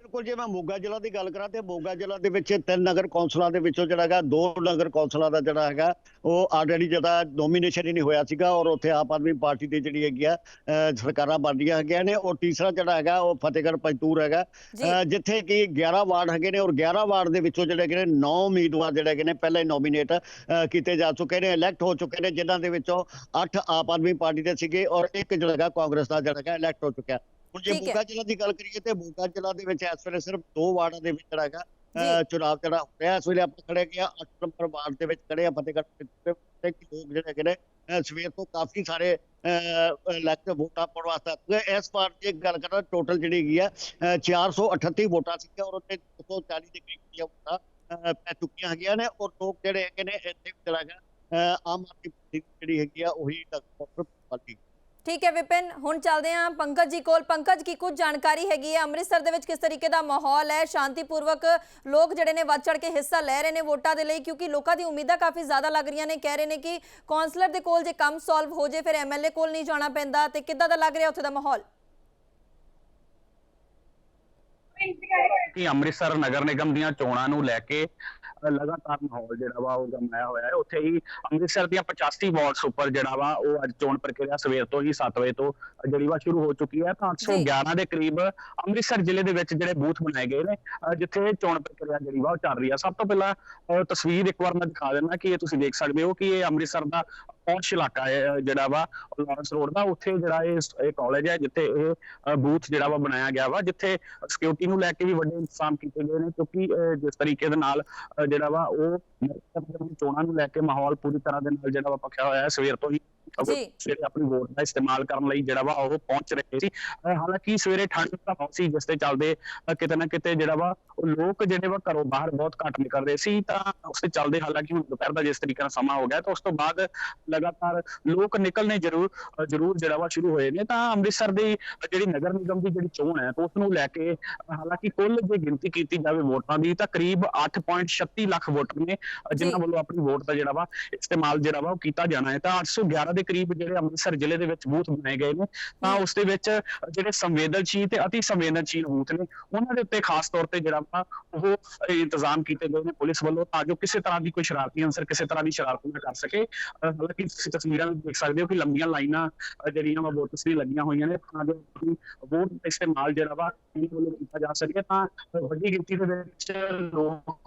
ਬਿਲਕੁਲ ਜੇ ਮੈਂ ਮੋਗਾ ਜ਼ਿਲ੍ਹਾ ਦੀ ਗੱਲ ਕਰਾਂ ਤੇ ਮੋਗਾ ਜ਼ਿਲ੍ਹਾ ਦੇ ਵਿੱਚ ਤਿੰਨ ਨਗਰ ਕੌਂਸਲਾਂ ਦੇ ਵਿੱਚੋਂ ਜਿਹੜਾ ਹੈਗਾ ਦੋ ਨਗਰ ਕੌਂਸਲਾਂ ਦਾ ਜਿਹੜਾ ਹੈਗਾ ਉਹ ਆਲਰੇਡੀ ਜਿਹੜਾ ਨੋਮੀਨੇਸ਼ਨ ਹੀ ਨਹੀਂ ਹੋਇਆ ਸੀਗਾ ਔਰ ਉੱਥੇ ਆਪ ਆਦਮੀ ਪਾਰਟੀ ਦੀ ਜਿਹੜੀ ਹੈਗੀ ਆ ਸਰਕਾਰਾਂ ਬਣ ਰਹੀਆਂ ਹੈਗੀਆਂ ਨੇ ਔਰ ਤੀਸਰਾ ਜਿਹੜਾ ਹੈਗਾ ਉਹ ਫਤਿਹਗੜ੍ਹ ਪੰਜਤੂਰ ਹੈਗਾ। ਜਿੱਥੇ ਕਿ 11 ਵਾਰਡ ਹੈਗੇ ਨੇ ਔਰ 11 ਵਾਰਡ ਦੇ ਵਿੱਚੋਂ ਜਿਹੜੇ ਹੈਗੇ ਨੇ 9 ਉਮੀਦਵਾਰ ਜਿਹੜੇ ਹੈਗੇ ਨੇ ਪਹਿਲਾਂ ਹੀ ਨੋਮੀਨੇਟ ਕੀਤੇ ਜਾ ਚੁੱਕੇ ਨੇ ਇਲੈਕਟ ਹੋ ਚੁੱਕੇ ਨੇ ਜਿਨ੍ਹਾਂ ਦੇ ਵਿੱਚੋਂ 8 ਆਪ ਆਦਮੀ ਪਾਰਟੀ ਦੇ ਸੀਗੇ ਔਰ ਇੱਕ ਜਿਹੜਾ ਹੈਗਾ ਕਾਂਗਰਸ ਦਾ ਜਿਹੜਾ ਹੈਗਾ ਇਲੈਕਟ ਹੋ ਚੁੱਕਿਆ। ਹੁਣ ਜੇ। ਮੋਗਾ ਜ਼ਿਲ੍ਹਾ ਦੀ ਗੱਲ ਕਰੀਏ ਤੇ ਮੋਗਾ ਜ਼ਿਲ੍ਹਾ ਦੇ ਵਿੱਚ ਇਸ ਵੇਲੇ ਸਿਰਫ ਦੋ ਵਾਰਡਾਂ ਦੇ ਵਿੱਚ ਜਿਹੜਾ ਹੈਗਾ ਜੀ। ਅਹ ਚੁਣਾਵ ਜਿਹੜਾ ਹੋ ਰਿਹਾ ਇਸ ਵੇਲੇ ਆਪਾਂ ਖੜੇ ਹੈਗੇ ਆ 8 ਨੰਬਰ ਵਾਰਡ ਦੇ ਵਿੱਚ ਖੜੇ ਆ ਫਤਿਹਗੜ੍ਹ ਤੇ ਲੋਕ ਜਿਹੜੇ ਹੈਗੇ ਨੇ ਸਵੇਰ ਤੋਂ ਕਾਫੀ ਸਾਰੇ ਇਲੈਕਟ ਵੋਟਾਂ ਪਾਉਣ ਵਾਸਤੇ। ਇਸ ਵਾਰ ਦੀ ਗੱਲ ਕਰਾਂ ਟੋਟਲ ਜਿਹੜੀ ਹੈਗੀ ਆ ਅਹ 438 ਵੋਟਾਂ ਸੀਗੀਆਂ ਔਰ ਉੱਤੇ 240 ਦੇ ਕਰੀਬ ਦੀਆਂ ਵੋਟਾਂ ਪੈ ਚੁੱਕੀਆਂ ਹੈਗੀਆਂ ਨੇ ਔਰ ਲੋਕ ਜਿਹੜੇ ਹੈਗੇ ਨੇ ਇੱਥੇ ਹੈਗਾ ਅਹ ਆਮ ਆਦਮੀ ਪਾਰਟੀ ਜਿਹੜੀ ਹੈਗੀ ਆ ਉਹੀ ਡਾਕਟਰ ਪਾਰਟੀ ਠੀਕ ਹੈ ਵਿਪਿਨ, ਹੁਣ ਚੱਲਦੇ ਹਾਂ ਪੰਕਜ ਜੀ ਕੋਲ। ਪੰਕਜ, ਕੀ ਕੁਝ ਜਾਣਕਾਰੀ ਹੈਗੀ ਹੈ? ਅੰਮ੍ਰਿਤਸਰ ਦੇ ਵਿੱਚ ਕਿਸ ਤਰੀਕੇ ਦਾ ਮਾਹੌਲ ਹੈ? ਸ਼ਾਂਤੀਪੂਰਵਕ ਲੋਕ ਜਿਹੜੇ ਨੇ ਵੱਧ ਚੜ ਕੇ ਹਿੱਸਾ ਲੈ ਰਹੇ ਨੇ ਵੋਟਾਂ ਦੇ ਲਈ, ਕਿਉਂਕਿ ਲੋਕਾਂ ਦੀ ਉਮੀਦਾਂ ਕਾਫੀ ਜ਼ਿਆਦਾ ਲੱਗ ਰਹੀਆਂ ਨੇ। ਕਹਿ ਰਹੇ ਨੇ ਕਿ ਕਾਉਂਸਲਰ ਦੇ ਕੋਲ ਜੇ ਕੰਮ ਸੋਲਵ ਹੋ ਜੇ, ਫਿਰ ਐਮਐਲਏ ਕੋਲ ਨਹੀਂ ਜਾਣਾ ਪੈਂਦਾ। ਤੇ ਕਿੱਦਾਂ ਦਾ ਲੱਗ ਰਿਹਾ ਉੱਥੇ ਦਾ ਮਾਹੌਲ? ਕਿ ਅੰਮ੍ਰਿਤਸਰ ਨਗਰ ਨਿਗਮ ਦੀਆਂ ਚੋਣਾਂ ਨੂੰ ਲੈ ਕੇ ਲਗਾਤਾਰ ਮਾਹੌਲ ਜਿਹੜਾ ਵਾ ਉਹ ਗਰਮਾਇਆ ਹੋਇਆ ਹੈ। ਉੱਥੇ ਹੀ ਅੰਮ੍ਰਿਤਸਰ ਦੀਆਂ 85 ਵਾਰਡਸ ਉੱਪਰ ਜਿਹੜਾ ਵਾ ਉਹ ਅੱਜ ਚੋਣ ਪ੍ਰਕਿਰਿਆ ਸਵੇਰ ਤੋਂ ਹੀ 7 ਵਜੇ ਤੋਂ ਜਿਹੜੀ ਵਾ ਸ਼ੁਰੂ ਹੋ ਚੁੱਕੀ ਹੈ। ਤਾਂ 811 ਦੇ ਕਰੀਬ ਅੰਮ੍ਰਿਤਸਰ ਜ਼ਿਲ੍ਹੇ ਦੇ ਵਿੱਚ ਜਿਹੜੇ ਬੂਥ ਬਣਾਏ ਗਏ ਨੇ ਜਿੱਥੇ ਚੋਣ ਪ੍ਰਕਿਰਿਆ ਜਿਹੜੀ ਵਾ ਉਹ ਚੱਲ ਰਹੀ ਹੈ। ਸਭ ਤੋਂ ਪਹਿਲਾਂ ਤਸਵੀਰ ਇੱਕ ਵਾਰ ਮੈਂ ਦਿਖਾ ਦਿੰਦਾ ਕਿ ਇਹ ਤੁਸੀਂ ਦੇਖ ਸਕਦੇ ਹੋ ਕਿ ਇਹ ਅੰਮ੍ਰਿਤਸਰ ਦਾ ਪੌਸ਼ ਇਲਾਕਾ ਹੈ ਜਿਹੜਾ ਵਾ ਲਾਰੈਂਸ ਰੋਡ ਦਾ, ਉੱਥੇ ਜਿਹੜਾ ਇਹ ਇਹ ਕਾਲਜ ਹੈ, ਜਿੱਥੇ ਇਹ ਬੂਥ ਜਿਹੜਾ ਵਾ ਬਣਾਇਆ ਗਿਆ ਵਾ, ਜਿੱਥੇ ਸਿਕਿਉਰਿਟੀ ਨੂੰ ਲੈ ਕੇ ਵੀ ਵੱਡੇ ਇੰਤਜ਼ਾਮ ਕੀਤੇ ਗਏ ਨੇ, ਕਿਉਂਕਿ ਜਿਸ ਤਰੀਕੇ ਦੇ ਨਾਲ ਜਿਹੜਾ ਵਾ, ਉਹ ਦੀਆਂ ਚੋਣਾਂ ਨੂੰ ਲੈ ਕੇ ਮਾਹੌਲ ਪੂਰੀ ਤਰ੍ਹਾਂ ਦੇ ਨਾਲ ਜਿਹੜਾ ਵਾ ਪੱਕਿਆ ਹੋਇਆ ਹੈ, ਸਵੇਰ ਤੋਂ ਹੀ ਸਵੇਰੇ ਆਪਣੀ ਵੋਟ ਦਾ ਇਸਤੇਮਾਲ ਕਰਨ ਲਈ ਜਿਹੜਾ ਵਾ ਉਹ ਪਹੁੰਚ ਰਹੇ ਸੀ। ਹਾਲਾਂਕਿ ਸਵੇਰੇ ਠੰਡ ਦਾ ਮੌਸਮ ਸੀ ਜਿਸ ਦੇ ਚੱਲਦੇ ਕਿਤੇ ਨਾ ਕਿਤੇ ਜਿਹੜਾ ਵਾ ਉਹ ਲੋਕ ਜਿਹੜੇ ਵਾ ਘਰੋਂ ਬਾਹਰ ਬਹੁਤ ਘੱਟ ਨਿਕਲ ਰਹੇ ਸੀ ਤਾਂ ਉਸ ਦੇ ਚੱਲਦੇ ਹਾਲਾਂਕਿ ਹੁਣ ਦੁਪਹਿਰ ਦਾ ਜਿਸ ਤਰੀਕੇ ਨਾਲ ਸਮਾਂ ਹੋ ਗਿਆ ਤਾਂ ਉਸ ਤੋਂ ਬਾਅਦ ਲਗਾਤਾਰ ਲੋਕ ਨਿਕਲਣੇ ਜ਼ਰੂਰ ਜ਼ਰੂਰ ਜਿਹੜਾ ਵਾ ਸ਼ੁਰੂ ਹੋਏ ਨੇ। ਤਾਂ ਅੰਮ੍ਰਿਤਸਰ ਦੀ ਜਿਹੜੀ ਨਗਰ ਨਿਗਮ ਦੀ ਜਿਹੜੀ ਚੋਣ ਹੈ ਉਸ ਨੂੰ ਲੈ ਕੇ ਹਾਲਾਂਕਿ ਕੁੱਲ ਜੇ ਗਿਣਤੀ ਕੀਤੀ ਜਾਵੇ ਵੋਟਾਂ ਦੀ ਤਾਂ ਕਰੀਬ 8.36 ਲੱਖ ਵੋਟਰ ਨੇ ਜਿਨ੍ਹਾਂ। ਵੱਲੋਂ ਆਪਣੀ ਵੋਟ ਦਾ ਜਿਹੜਾ ਵਾ ਇਸਤੇਮਾਲ ਜਿਹੜਾ ਵਾ ਉਹ ਕੀਤਾ ਜਾਣਾ ਹੈ। ਤਾਂ 811 ਦੇ ਕਰੀਬ ਜਿਹੜੇ ਅੰਮ੍ਰਿਤਸਰ ਜ਼ਿਲ੍ਹੇ ਦੇ ਵਿੱਚ ਬੂਥ ਬਣਾਏ ਗਏ ਨੇ ਤਾਂ ਉਸ ਦੇ ਵਿੱਚ ਜਿਹੜੇ ਸੰਵੇਦਨਸ਼ੀਲ ਤੇ ਅਤੀ ਸੰਵੇਦਨਸ਼ੀਲ ਬੂਥ ਨੇ ਉਹਨਾਂ ਦੇ ਉੱਤੇ ਖਾਸ ਤੌਰ ਤੇ ਜਿਹੜਾ ਵਾ ਉਹ ਇੰਤਜ਼ਾਮ ਕੀਤੇ ਗਏ ਨੇ ਪੁਲਿਸ ਵੱਲੋਂ ਤਾਂ ਜੋ ਕਿਸੇ ਤਰ੍ਹਾਂ ਦੀ ਕੋਈ ਸ਼ਰਾਰਤੀ ਅੰਸਰ ਕਿਸੇ ਤਰ੍ਹਾਂ ਦੀ ਸ਼ਰਾਰਤ ਨਾ ਕਰ ਸਕੇ। ਹਾਲਾਂਕਿ ਤੁਸੀਂ ਤਸਵੀਰਾਂ ਵਿੱਚ ਦੇਖ ਸਕਦੇ ਹੋ ਕਿ ਲੰਬੀਆਂ ਲਾਈਨਾਂ ਜਿਹੜੀਆਂ ਵਾ ਵੋਟਰਸ ਦੀ ਲੱਗੀਆਂ ਹੋਈਆਂ ਨੇ ਤਾਂ ਜੋ ਵੋਟ ਇਸਤੇਮਾਲ ਜਿਹੜਾ ਵਾ ਇਹਨਾਂ ਵੱਲੋਂ ਕੀਤਾ ਜਾ ਸਕੇ। ਤਾਂ ਵੱਡੀ ਗਿਣਤੀ ਦੇ ਵਿੱਚ ਲੋਕ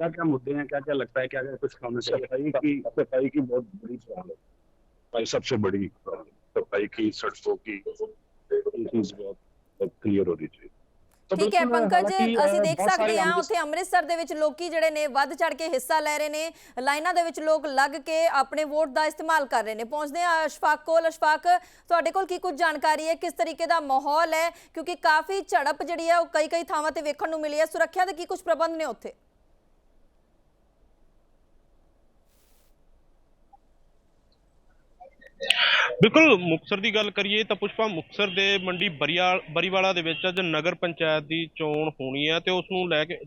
क्या क्या मुद्दे हैं क्या क्या लगता है क्या क्या कुछ काम चाहिए सफाई की सफाई की बहुत बड़ी प्रॉब्लम सफाई सबसे बड़ी प्रॉब्लम सफाई की सड़कों की ये चीज बहुत क्लियर होनी चाहिए तो ਠੀਕ ਹੈ बिल्कुल, ਪੰਕਜ हालांकि, ਅਸੀਂ अ, ਦੇਖ बहुत सारे ਸਕਦੇ ਹਾਂ अंमृत- ਉੱਥੇ ਅੰਮ੍ਰਿਤਸਰ ਦੇ ਵਿੱਚ ਲੋਕੀ ਜਿਹੜੇ ਨੇ ਵੱਧ ਚੜ ਕੇ ਹਿੱਸਾ ਲੈ ਰਹੇ ਨੇ ਲਾਈਨਾਂ ਦੇ ਵਿੱਚ ਲੋਕ ਲੱਗ ਕੇ ਆਪਣੇ ਵੋਟ ਦਾ ਇਸਤੇਮਾਲ ਕਰ ਰਹੇ ਨੇ ਪਹੁੰਚਦੇ ਆ ਅਸ਼ਫਾਕ ਕੋਲ ਅਸ਼ਫਾਕ ਤੁਹਾਡੇ ਕੋਲ ਕੀ ਕੁਝ ਜਾਣਕਾਰੀ ਹੈ ਕਿਸ ਤਰੀਕੇ ਦਾ ਮਾਹੌਲ ਹੈ ਕਿਉਂਕਿ ਕਾਫੀ ਝੜਪ ਜਿਹੜੀ ਹੈ ਉਹ ਕਈ ਕਈ ਥਾਵਾਂ ਤੇ ਵੇਖਣ ਨੂੰ ਮਿਲੀ ਹੈ ਸੁਰੱਖਿਆ ਦੇ ਕੀ ਕੁਝ ਪ੍ਰਬੰਧ ਨੇ ਉੱਥੇ ਬਿਲਕੁਲ ਮੁਕਤਸਰ ਦੀ ਗੱਲ ਕਰੀਏ ਤਾਂ ਪੁਸ਼ਪਾ ਮੁਕਤਸਰ ਦੇ ਮੰਡੀ ਬਰੀਆ ਬਰੀਵਾਲਾ ਦੇ ਵਿੱਚ ਅੱਜ ਨਗਰ ਪੰਚਾਇਤ ਦੀ ਚੋਣ ਹੋਣੀ ਹੈ ਤੇ ਉਸ ਨੂੰ ਲੈ ਕੇ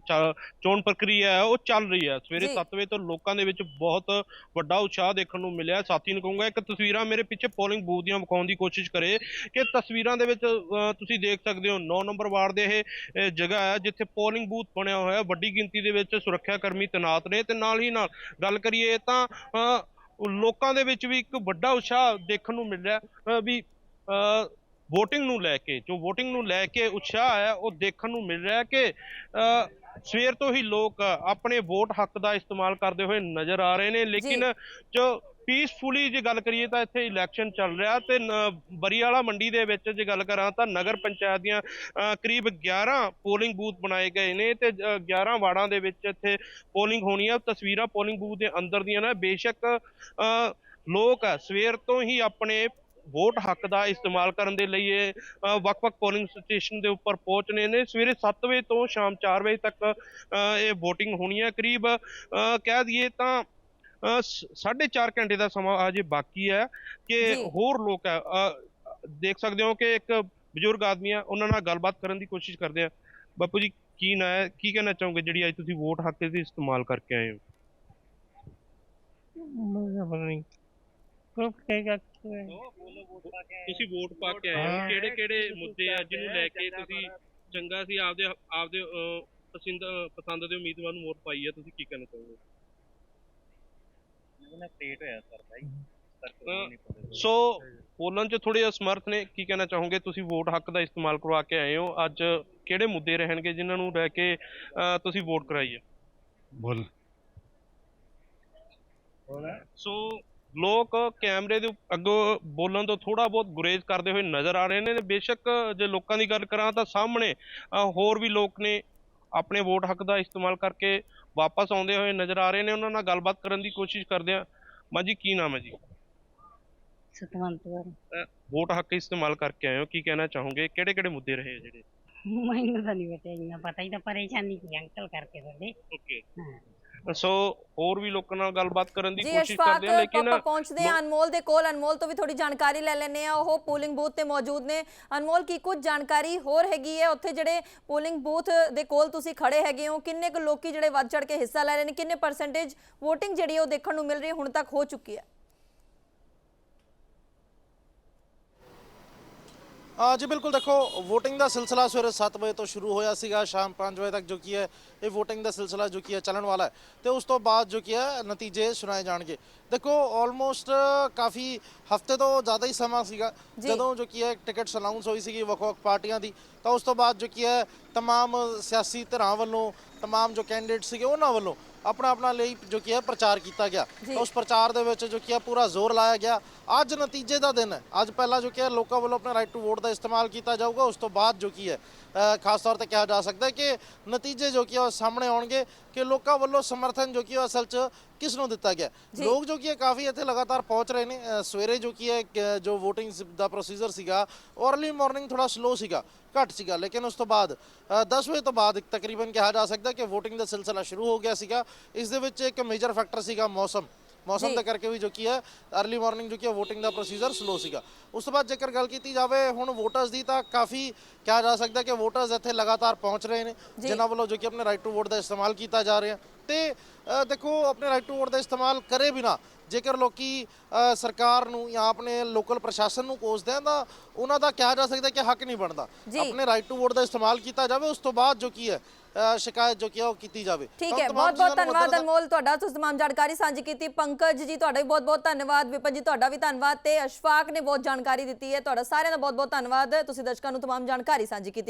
ਚੋਣ ਪ੍ਰਕਿਰਿਆ ਹੈ ਉਹ ਚੱਲ ਰਹੀ ਹੈ। ਸਵੇਰੇ ਜੀ। 7 ਵਜੇ ਤੋਂ ਲੋਕਾਂ ਦੇ ਵਿੱਚ ਬਹੁਤ ਵੱਡਾ ਉਤਸ਼ਾਹ ਦੇਖਣ ਨੂੰ ਮਿਲਿਆ। ਸਾਥੀ ਨੂੰ ਕਹੂੰਗਾ ਇੱਕ ਤਸਵੀਰਾਂ ਮੇਰੇ ਪਿੱਛੇ ਪੋਲਿੰਗ ਬੂਥ ਦੀਆਂ ਵਿਖਾਉਣ ਦੀ ਕੋਸ਼ਿਸ਼ ਕਰੇ ਕਿ ਤਸਵੀਰਾਂ ਦੇ ਵਿੱਚ ਤੁਸੀਂ ਦੇਖ ਸਕਦੇ ਹੋ 9 ਨੰਬਰ ਵਾਰਡ ਦੇ ਇਹ ਜਗ੍ਹਾ ਹੈ ਜਿੱਥੇ ਪੋਲਿੰਗ ਬੂਥ ਬਣਿਆ ਹੋਇਆ ਹੈ। ਵੱਡੀ ਗਿਣਤੀ ਦੇ ਵਿੱਚ ਸੁਰੱਖਿਆ ਕਰਮੀ ਤੈਨਾਤ ਨੇ ਤੇ ਨਾਲ ਹੀ ਨਾਲ ਗੱਲ ਕਰੀਏ ਤਾਂ ਲੋਕਾਂ ਦੇ ਵਿੱਚ ਵੀ ਇੱਕ ਵੱਡਾ ਉਤਸ਼ਾਹ ਦੇਖਣ ਨੂੰ ਮਿਲ ਰਿਹਾ ਵੀ VOTING ਨੂੰ ਲੈ ਕੇ ਜੋ VOTING ਨੂੰ ਲੈ ਕੇ ਉਤਸ਼ਾਹ ਹੈ ਉਹ ਦੇਖਣ ਨੂੰ ਮਿਲ ਰਿਹਾ ਕਿ ਸਵੇਰ ਤੋਂ ਹੀ ਲੋਕ ਆਪਣੇ ਵੋਟ ਹੱਕ ਦਾ ਇਸਤੇਮਾਲ ਕਰਦੇ ਹੋਏ ਨਜ਼ਰ ਆ ਰਹੇ ਨੇ ਲੇਕਿਨ ਜੋ ਪੀਸਫੁਲੀ ਜੇ ਗੱਲ ਕਰੀਏ ਤਾਂ ਇੱਥੇ ਇਲੈਕਸ਼ਨ ਚੱਲ ਰਿਹਾ ਤੇ ਨ- ਬਰੀਆਲਾ ਮੰਡੀ ਦੇ ਵਿੱਚ ਜੇ ਗੱਲ ਕਰਾਂ ਤਾਂ ਨਗਰ ਪੰਚਾਇਤ ਦੀਆਂ ਕਰੀਬ 11 ਪੋਲਿੰਗ ਬੂਥ ਬਣਾਏ ਗਏ ਨੇ ਤੇ ਅ, 11 ਵਾਰਡਾਂ ਦੇ ਵਿੱਚ ਇੱਥੇ ਪੋਲਿੰਗ ਹੋਣੀ ਹੈ ਤਸਵੀਰਾਂ ਪੋਲਿੰਗ ਬੂਥ ਦੇ ਅੰਦਰ ਦੀਆਂ ਨੇ। ਬੇਸ਼ੱਕ ਲੋਕ ਸਵੇਰ ਤੋਂ ਹੀ ਆਪਣੇ ਵੋਟ ਹੱਕ ਦਾ ਇਸਤੇਮਾਲ ਕਰਨ ਦੇ ਲਈ ਇਹ ਵੱਖ-ਵੱਖ ਪੋਲਿੰਗ ਸਟੇਸ਼ਨ ਦੇ ਉੱਪਰ ਪਹੁੰਚਣੇ ਨੇ। ਸਵੇਰੇ 7 ਵਜੇ ਤੋਂ ਸ਼ਾਮ 4 ਵਜੇ ਤੱਕ ਇਹ VOTING ਹੋਣੀ ਹੈ ਕਰੀਬ ਕਹਿ ਦਈਏ ਤਾਂ ਅ, ਸ- ਸਾਢੇ ਚਾਰ ਘੰਟੇ ਦਾ ਸਮਾਂ ਅਜੇ ਬਾਕੀ ਹੈ ਕਿ। ਹੋਰ ਲੋਕ ਹੈ ਦੇਖ ਸਕਦੇ ਹੋ ਕਿ ਇੱਕ ਬਜ਼ੁਰਗ ਆਦਮੀ ਆ ਉਹਨਾਂ ਨਾਲ ਗੱਲਬਾਤ ਕਰਨ ਦੀ ਕੋਸ਼ਿਸ਼ ਕਰਦੇ ਆ। ਬਾਪੂ ਜੀ ਕੀ ਨਾਂ ਹੈ? ਕੀ ਕਹਿਣਾ ਚਾਹੋਗੇ ਜਿਹੜੀ ਅੱਜ ਤੁਸੀਂ ਵੋਟ ਹੱਕ ਦੇ ਇਸਤੇਮਾਲ ਕਰਕੇ ਆਏ ਹੋ? ਤੁਸੀਂ ਵੋਟ ਪਾ ਕੇ ਆਏ ਹੋ। ਕਿਹੜੇ ਕਿਹੜੇ ਮੁੱਦੇ ਆ ਜਿਹਨੂੰ ਲੈ ਕੇ ਤੁਸੀਂ ਚੰਗਾ ਸੀ? ਆਪਦੇ ਆਪਦੇ ਪਸੰਦ ਪਸੰਦ ਦੇ ਉਮੀਦਵਾਰ ਨੂੰ ਵੋਟ ਪਾਈ ਹੈ ਤੁਸੀਂ ਕੀ ਕਹਿਣਾ ਚਾਹੋਗੇ? ਅਹ, ਸੋ ਬੋਲਣ ਚ ਥੋੜੇ ਅਸਮਰਥ ਨੇ ਕੀ ਕਹਿਣਾ ਚਾਹੋਗੇ? ਤੁਸੀਂ ਵੋਟ ਹੱਕ ਦਾ ਇਸਤੇਮਾਲ ਕਰਵਾ ਕੇ ਆਏ ਹੋ। ਅੱਜ ਕਿਹੜੇ ਮੁੱਦੇ ਰਹਿਣਗੇ ਜਿਨ੍ਹਾਂ ਨੂੰ ਲੈ ਕੇ ਤੁਸੀਂ ਵੋਟ ਕਰਾਈ ਹੈ ਬੋਲ। ਸੋ ਲੋਕ ਕੈਮਰੇ ਦੇ ਅੱਗੋਂ ਬੋਲਣ ਤੋਂ ਥੋੜਾ ਬਹੁਤ ਗੁਰੇਜ਼ ਕਰਦੇ ਹੋਏ ਨਜ਼ਰ ਆ ਰਹੇ ਨੇ। ਬੇਸ਼ੱਕ ਜੇ ਲੋਕਾਂ ਦੀ ਗੱਲ ਕਰਾਂ ਤਾਂ ਸਾਹਮਣੇ ਹੋਰ ਵੀ ਲੋਕ ਨੇ ਆਪਣੇ ਵੋਟ ਹੱਕ ਦਾ ਇਸਤੇਮਾਲ ਕਰਕੇ ਵਾਪਸ ਆਉਂਦੇ ਹੋਏ ਨਜ਼ਰ ਆ ਰਹੇ ਨੇ ਉਹਨਾਂ ਨਾਲ ਗੱਲਬਾਤ ਕਰਨ ਦੀ ਕੋਸ਼ਿਸ਼ ਕਰਦੇ ਆ ਮਾਂ ਜੀ ਕੀ ਨਾਮ ਹੈ ਜੀ? ਸਤਵੰਤ ਅ, ਵੋਟ ਹੱਕ ਇਸਤੇਮਾਲ ਕਰਕੇ ਆਏ ਹੋ ਕੀ ਕਹਿਣਾ ਚਾਹੋਗੇ? ਕਿਹੜੇ ਕਿਹੜੇ ਮੁੱਦੇ ਰਹੇ ਆ ਜਿਹੜੇ? ਮੈਨੂੰ ਤਾਂ ਨਹੀਂ ਇੰਨਾ ਪਤਾ ਹੀ ਤਾਂ ਪਰੇਸ਼ਾਨੀ ਕੀ ਅੰਕਲ ਕਰਕੇ ਤੁਹਾਡੇ। ਓਕੇ। ਸੋ ਹੋਰ ਵੀ ਲੋਕਾਂ ਨਾਲ ਗੱਲਬਾਤ ਕਰਨ ਦੀ ਕੋਸ਼ਿਸ਼ ਕਰਦੇ ਆ ਲੇਕਿਨ ਆਪਾਂ ਪਹੁੰਚਦੇ ਆ ਅਨਮੋਲ ਦੇ ਕੋਲ। ਅਨਮੋਲ ਤੋਂ ਵੀ ਥੋੜੀ ਜਾਣਕਾਰੀ ਲੈ ਲੈਣੇ ਆ ਉਹ ਪੋਲਿੰਗ ਬੂਥ ਤੇ ਮੌਜੂਦ ਨੇ। ਅਨਮੋਲ ਕੀ ਕੁਝ ਜਾਣਕਾਰੀ ਹੋਰ ਹੈਗੀ ਹੈ? ਉੱਥੇ ਜਿਹੜੇ ਪੋਲਿੰਗ ਬੂਥ ਦੇ ਕੋਲ ਤੁਸੀਂ ਖੜੇ ਹੈਗੇ ਹੋ ਕਿੰਨੇ ਕੁ ਲੋਕੀ ਜਿਹੜੇ ਵੱਧ ਚੜ ਕੇ ਹਿੱਸਾ ਲੈ ਰਹੇ ਨੇ? ਕਿੰਨੇ ਪਰਸੈਂਟੇਜ VOTING ਜਿਹੜੀ ਹੈ ਉਹ ਦੇਖਣ ਨੂੰ ਮਿਲ ਰਹੀ ਹੈ ਹੁਣ ਤੱਕ ਹੋ ਚੁੱਕੀ ਹੈ? ਆ ਜੀ ਬਿਲਕੁਲ ਦੇਖੋ VOTING ਦਾ ਸਿਲਸਿਲਾ ਸਵੇਰੇ 7 ਵਜੇ ਤੋਂ ਸ਼ੁਰੂ ਹੋਇਆ ਸੀਗਾ ਸ਼ਾਮ 5 ਵਜੇ ਤੱਕ ਜੋ ਕੀ ਹੈ ਇਹ VOTING ਦਾ ਸਿਲਸਿਲਾ ਜੋ ਕੀ ਹੈ ਚੱਲਣ ਵਾਲਾ ਹੈ ਤੇ ਉਸ ਤੋਂ ਬਾਅਦ ਜੋ ਕੀ ਹੈ ਨਤੀਜੇ ਸੁਣਾਏ ਜਾਣਗੇ ਦੇਖੋ ਆਲਮੋਸਟ ਕਾਫੀ ਹਫਤੇ ਤੋਂ ਜ਼ਿਆਦਾ ਹੀ ਸਮਾਂ ਸੀਗਾ ਜਦੋਂ ਜੋ ਕੀ ਹੈ ਟਿਕਟਸ ਅਨਾਉਂਸ ਹੋਈ ਸੀਗੀ ਵੱਖ-ਵੱਖ ਪਾਰਟੀਆਂ ਦੀ ਤਾਂ ਉਸ ਤੋਂ ਬਾਅਦ ਜੋ ਕੀ ਹੈ तमाम ਸਿਆਸੀ ਧਿਰਾਂ ਵੱਲੋਂ तमाम ਜੋ ਕੈਂਡੀਡੇਟ ਸੀਗੇ ਉਹਨਾਂ ਵੱਲੋਂ ਆਪਣਾ ਆਪਣਾ ਲਈ ਜੋ ਕੀ ਹੈ ਪ੍ਰਚਾਰ ਕੀਤਾ ਗਿਆ ਤਾਂ ਉਸ ਪ੍ਰਚਾਰ ਦੇ ਵਿੱਚ ਜੋ ਕੀ ਹੈ ਪੂਰਾ ਜ਼ੋਰ ਲਾਇਆ ਗਿਆ ਅੱਜ ਨਤੀਜੇ ਦਾ ਦਿਨ ਹੈ ਅੱਜ ਪਹਿਲਾਂ ਜੋ ਕੀ ਹੈ ਲੋਕਾਂ ਵੱਲੋਂ ਆਪਣੇ ਰਾਈਟ ਟੂ ਵੋਟ ਦਾ ਇਸਤੇਮਾਲ ਕੀਤਾ ਜਾਊਗਾ ਉਸ ਤੋਂ ਬਾਅਦ ਜੋ ਕੀ ਹੈ ਅ, ਖਾਸ ਤੌਰ ਤੇ ਕਿਹਾ ਜਾ ਸਕਦਾ ਹੈ ਕਿ ਨਤੀਜੇ ਜੋ ਕੀ ਹੈ ਉਹ ਸਾਹਮਣੇ ਆਉਣਗੇ ਕਿ ਲੋਕਾਂ ਵੱਲੋਂ ਸਮਰਥਨ ਜੋ ਕੀ ਉਹ ਅਸਲ 'ਚ ਕਿਸ ਨੂੰ ਦਿੱਤਾ ਗਿਆ? ਲੋਕ ਜੋ ਕੀ ਹੈ ਕਾਫੀ ਇੱਥੇ ਲਗਾਤਾਰ ਪਹੁੰਚ ਰਹੇ ਨੇ ਸਵੇਰੇ ਜੋ ਕੀ ਹੈ ਜੋ VOTING ਦਾ ਪ੍ਰੋਸੀਜਰ ਸੀਗਾ अर्ਲੀ ਮਾਰਨਿੰਗ ਥੋੜਾ ਸਲੋ ਸੀਗਾ ਘੱਟ ਸੀਗਾ ਲੇਕਿਨ ਉਸ ਤੋਂ ਬਾਅਦ ਅ, 10 ਵਜੇ ਤੋਂ ਬਾਅਦ ਤਕਰੀਬਨ ਕਿਹਾ ਜਾ ਸਕਦਾ ਕਿ VOTING ਦਾ ਸਿਲਸਿਲਾ ਸ਼ੁਰੂ ਹੋ ਗਿਆ ਸੀਗਾ। ਇਸ ਦੇ ਵਿੱਚ ਇੱਕ ਮੇਜਰ ਫੈਕਟਰ ਸੀਗਾ ਮੌਸਮ। ਮੌਸਮ ਦੇ ਕਰਕੇ ਵੀ ਜੋ ਕੀ ਹੈ अर्ਲੀ ਮਾਰਨਿੰਗ ਜੋ ਕੀ ਹੈ VOTING ਦਾ ਪ੍ਰੋਸੀਜਰ ਸਲੋ ਸੀਗਾ। ਉਸ ਤੋਂ ਬਾਅਦ ਜੇਕਰ ਗੱਲ ਕੀਤੀ ਜਾਵੇ ਹੁਣ ਵੋਟਰਸ ਦੀ ਤਾਂ ਕਾਫੀ ਕਿਹਾ ਜਾ ਸਕਦਾ ਕਿ ਵੋਟਰਸ ਇੱਥੇ ਲਗਾਤਾਰ ਪਹੁੰਚ ਰਹੇ ਨੇ ਜਿਨ੍ਹਾਂ ਵੱਲੋਂ ਜੋ ਕਿ ਆਪਣੇ ਰਾਈਟ ਟੂ ਵੋਟ ਦਾ ਇਸਤੇਮਾਲ ਕੀਤਾ ਜਾ ਰਿਹਾ। ਤੇ ਦੇਖੋ ਆਪਣੇ ਰਾਈਟ ਟੂ ਵੋਟ ਦਾ ਇਸਤੇਮਾਲ ਕਰੇ ਬਿਨਾ ਜੇਕਰ ਲੋਕੀ ਸਰਕਾਰ ਨੂੰ ਜਾਂ ਆਪਣੇ ਲੋਕਲ ਪ੍ਰਸ਼ਾਸਨ ਨੂੰ ਕੋਸਦੇ ਆ ਤਾਂ ਉਹਨਾਂ ਦਾ ਕਿਹਾ ਜਾ ਸਕਦਾ ਕਿ ਹੱਕ ਨਹੀਂ ਬਣਦਾ। ਆਪਣੇ ਰਾਈਟ ਟੂ ਵੋਟ ਦਾ ਇਸਤੇਮਾਲ ਕੀਤਾ ਜਾਵੇ ਉਸ ਤੋਂ ਬਾਅਦ ਜੋ ਕੀ ਹੈ ਸ਼ਿਕਾਇਤ ਜੋ ਕੀ ਹੈ ਉਹ ਕੀਤੀ ਜਾਵੇ ਠੀਕ ਤਾਂ ਹੈ ਤਮਾਮ ਬਹੁਤ ਬਹੁਤ ਚੀਜ਼ਾਂ ਨੂੰ ਧੰਨਵਾਦ ਮੱਦੇਨਜ਼ਰ- ਅਨਮੋਲ ਤੁਹਾਡਾ ਤੁਸੀਂ तमाम ਜਾਣਕਾਰੀ ਸਾਂਝੀ ਕੀਤੀ ਪੰਕਜ ਜੀ ਤੁਹਾਡਾ ਵੀ ਬਹੁਤ ਬਹੁਤ ਧੰਨਵਾਦ ਵਿਪਨ ਜੀ ਤੁਹਾਡਾ ਵੀ ਧੰਨਵਾਦ ਤੇ ਅਸ਼ਫਾਕ ਨੇ ਬਹੁਤ ਜਾਣਕਾਰੀ ਦਿੱਤੀ ਹੈ ਤੁਹਾਡਾ ਸਾਰਿਆਂ ਦਾ ਬਹੁਤ ਬਹੁਤ ਧੰਨਵਾਦ ਤੁਸੀਂ ਦਰਸ਼ਕਾਂ ਨੂੰ तमाम ਜਾਣਕਾਰੀ ਸਾਂਝੀ ਕੀਤੀ